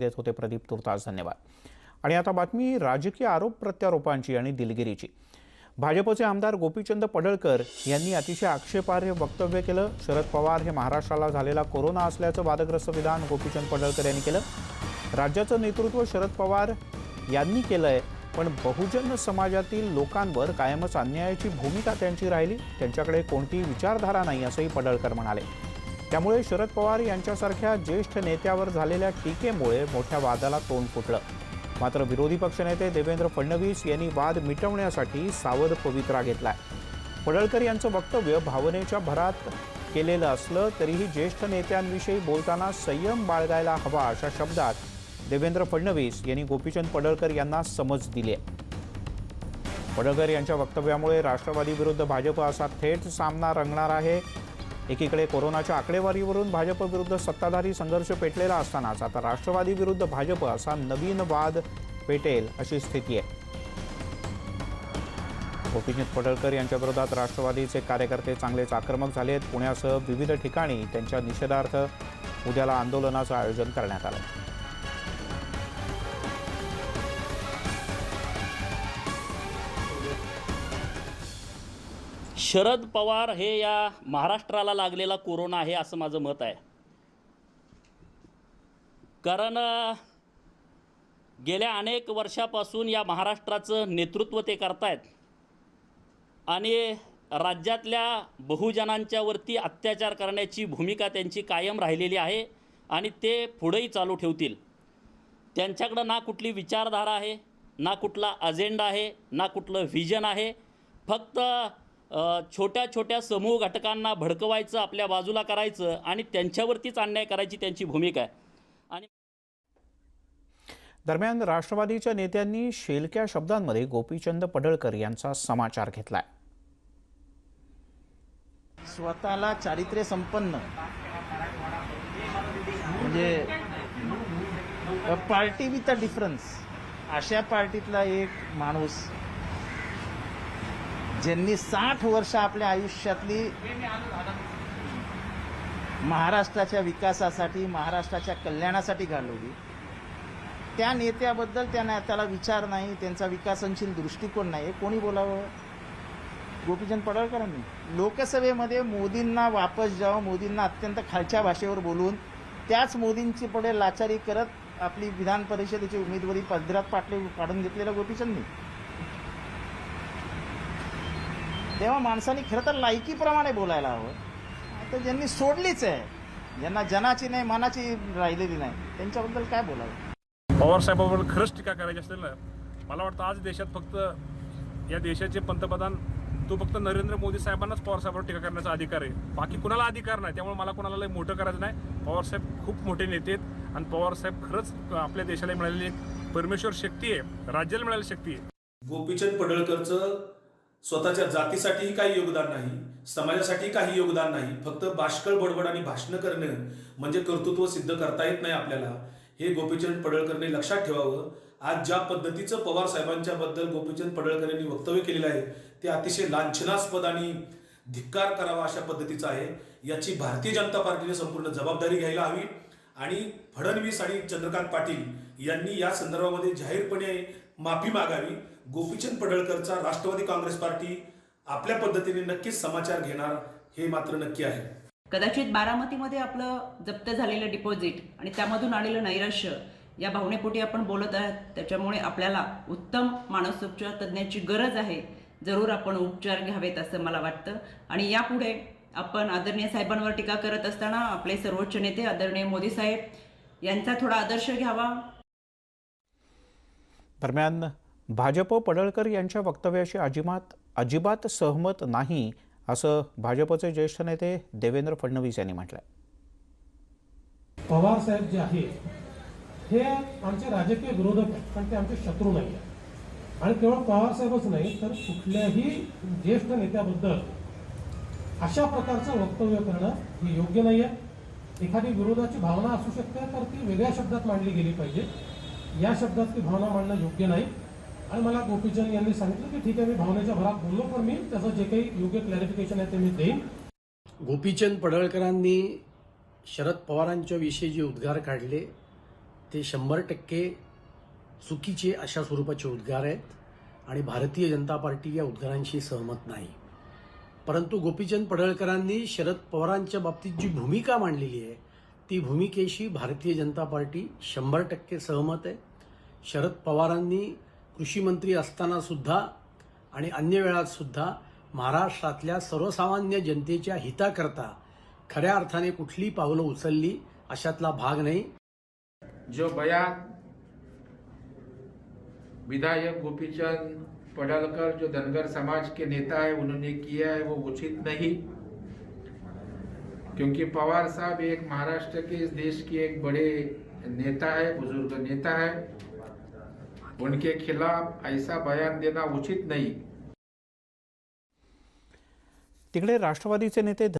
देत होते प्रदीप तुर्तास धन्यवाद. आणि आता बातमी राजकीय आरोप प्रत्यारोपांची आणि दिलगिरीची. भाजपचे आमदार गोपीचंद पडळकर यांनी अतिशय आक्षेपार्ह वक्तव्य केलं. शरद पवार हे महाराष्ट्राला झालेला कोरोना असल्याचं वादग्रस्त विधान गोपीचंद पडळकर यांनी केलं. राज्याचं नेतृत्व शरद पवार यांनी केलंय पण बहुजन समाजातील लोकांवर कायमच अन्यायाची भूमिका त्यांची राहिली. त्यांच्याकडे कोणतीही विचारधारा नाही असंही पडळकर म्हणाले. त्यामुळे शरद पवार यांच्यासारख्या ज्येष्ठ नेत्यावर झालेल्या टीकेमुळे मोठ्या वादाला तोंड फुटलं. मात्र विरोधी पक्षनेते देवेंद्र फडणवीस यांनी वाद मिटवण्यासाठी सावध पवित्रा घेतलाय. पडळकर यांचं वक्तव्य भावनेच्या भरात केलेलं असलं तरीही ज्येष्ठ नेत्यांविषयी बोलताना संयम बाळगायला हवा अशा शब्दात देवेंद्र फडणवीस यांनी गोपीचंद पडळकर यांना समज दिली आहे पडळकर यांच्या वक्तव्यामुळे राष्ट्रवादी विरुद्ध भाजप असा थेट सामना रंगणार आहे एकीकडे कोरोनाच्या आकडेवारीवरून भाजप विरुद्ध सत्ताधारी संघर्ष पेटलेला असतानाच आता राष्ट्रवादी विरुद्ध भाजप असा नवीन वाद पेटेल अशी स्थिती आहे. गोपीचंद पडळकर यांच्या विरोधात राष्ट्रवादीचे कार्यकर्ते चांगलेच आक्रमक झाले आहेत पुण्यासह विविध ठिकाणी त्यांच्या निषेधार्थ उद्याला आंदोलनाचं आयोजन करण्यात आलं. शरद पवार हे या महाराष्ट्राला लागलेला कोरोना आहे असं माझं मत आहे. कारण गेल्या अनेक वर्षापासून या महाराष्ट्राचं नेतृत्व ते करतायत. आणि राज्यातल्या बहुजनांच्यावरती अत्याचार करण्याची भूमिका त्यांची कायम राहिलेली आहे आणि ते पुढेही चालू ठेवतील. त्यांच्याकडं ना कुठली विचारधारा आहे ना कुठला अजेंडा आहे ना कुठलं व्हिजन आहे. फक्त छोट्या छोट्या समूह घटकांना भडकवायचं आपल्या बाजूला करायचं आणि त्यांच्यावरतीच अन्याय करायची त्यांची भूमिका आहे. आणि दरम्यान राष्ट्रवादीच्या नेत्यांनी शेलक्या शब्दांमध्ये गोपीचंद पडळकर यांचा समाचार घेतलाय. स्वतःला चारित्र्य संपन्न म्हणजे पार्टी विथ अ डिफरन्स अशा पार्टीतला एक माणूस ज्यांनी साठ वर्ष आपल्या आयुष्यातली महाराष्ट्राच्या विकासासाठी महाराष्ट्राच्या कल्याणासाठी घालवली त्या नेत्याबद्दल त्यांना त्याला विचार नाही त्यांचा विकासनशील दृष्टिकोन नाही. हे कोणी बोलावं? गोपीचंद पडळकरांनी. लोकसभेमध्ये मोदींना वापस जावं मोदींना अत्यंत खालच्या भाषेवर बोलून त्याच मोदींची पुढे लाचारी करत आपली विधान परिषदेची उमेदवारी पदरात पाटले पाडून घेतलेल्या गोपीचंदनी. तेव्हा माणसांनी खरं तर लायकीप्रमाणे बोलायला हवं. आता ज्यांनी सोडलीच आहे ज्यांना जनाची नाही मनाची राहिलेली नाही त्यांच्याबद्दल काय बोलावं? पवारसाहेबांवर खरंच टीका करायची असेल ना मला वाटतं आज देशात फक्त या देशाचे पंतप्रधान तो फक्त नरेंद्र मोदी साहेबांनाच पवारसाहेबांवर टीका करण्याचा अधिकार आहे. बाकी कुणाला अधिकार नाही त्यामुळे मला कुणाला लय मोठं करायचं नाही. पवारसाहेब खूप मोठे नेते आहेत आणि पवारसाहेब खरंच आपल्या देशाला मिळालेली एक परमेश्वर शक्ती आहे राज्याला मिळालेली शक्ती आहे. गोपीचंद पडळकरचं स्वतःच्या जातीसाठीही काही योगदान नाही समाजासाठी काही योगदान नाही फक्त बाष्कळ बडबड आणि भाषणं करणं म्हणजे कर्तृत्व सिद्ध करता येत नाही आपल्याला. हे गोपीचंद पडळकरने लक्षात ठेवावं. आज ज्या पद्धतीचं पवार साहेबांच्या बद्दल गोपीचंद पडळकर यांनी वक्तव्य केलेलं आहे ते अतिशय लांछनास्पद आणि धिक्कार करावा अशा पद्धतीचं आहे. याची भारतीय जनता पार्टीने संपूर्ण जबाबदारी घ्यायला हवी. आणि फडणवीस आणि चंद्रकांत पाटील यांनी या संदर्भामध्ये जाहीरपणे माफी मागावी. गोपीचंद पडळकरचा राष्ट्रवादी काँग्रेस पार्टी आपल्या पद्धतीने नक्कीच समाचार घेणार हे मात्र नक्की आहे. कदाचित बारामतीमध्ये आपलं जप्त झालेलं डिपॉझिट आणि त्यामधून आलेलं नैराश्य या भावनेपोटी आपण बोलत आहात. त्याच्यामुळे आपल्याला उत्तम मानसोपचार तज्ज्ञाची गरज आहे. जरूर आपण उपचार घ्यावेत असं मला वाटतं. आणि यापुढे आपण आदरणीय साहेबांवर टीका करत असताना आपले सर्वोच्च नेते आदरणीय मोदी साहेब यांचा थोडा आदर्श घ्यावा. दरम्यान भाजप पडळकर यांच्या वक्तव्याशी अजिबात अजिबात सहमत नाही असं भाजपचे ज्येष्ठ नेते देवेंद्र फडणवीस यांनी म्हटलंय. पवार साहेब जे आहेत हे आमचे राजकीय विरोधक आहेत पण ते आमचे शत्रू नाही आहेत आणि केवळ पवार साहेबच नाही तर कुठल्याही ज्येष्ठ नेत्याबद्दल अशा प्रकारचं वक्तव्य करणं हे योग्य नाही आहे एखादी विरोधाची भावना असू शकते तर ती वेगळ्या शब्दात मांडली गेली पाहिजे. या शब्दात ती भावना मांडणं योग्य नाही. आणि मला गोपीचंद यांनी सांगितलं की ठीक आहे मी भावनेच्या भरात बोललो पण मी त्याचं जे काही योग्य क्लॅरिफिकेशन आहे ते मी देईन. गोपीचंद पडळकरांनी शरद पवारांच्या विषयी जे उद्गार काढले ते शंभर टक्के चुकीचे अशा स्वरूपाचे उद्गार आहेत आणि भारतीय जनता पार्टी या उद्गारांशी सहमत नाही. परंतु गोपीचंद पडळकरांनी शरद पवारांच्या बाबतीत जी भूमिका मांडलेली आहे ती भूमिकेशी भारतीय जनता पार्टी शंभर टक्के सहमत आहे. शरद पवारांनी कृषी मंत्री असताना सुद्धा आणि अन्य वेळात सुद्धा महाराष्ट्रातल्या सर्वसामान्य जनतेच्या हिताकरता खऱ्या अर्थाने कुठली पावलं उचलली अशातला भाग नाही. जो बयान विधायक गोपीचंद पडलकर जो धनगर समाज के नेता है उन्होंने किया है वो उचित नहीं. क्योंकि पवार साहब एक महाराष्ट्र के इस देश के एक बड़े नेता है बुजुर्ग नेता है। उनके खिलाफ ऐसा बयान देना उचित नहीं। तिकडे राष्ट्रवादीचे नेते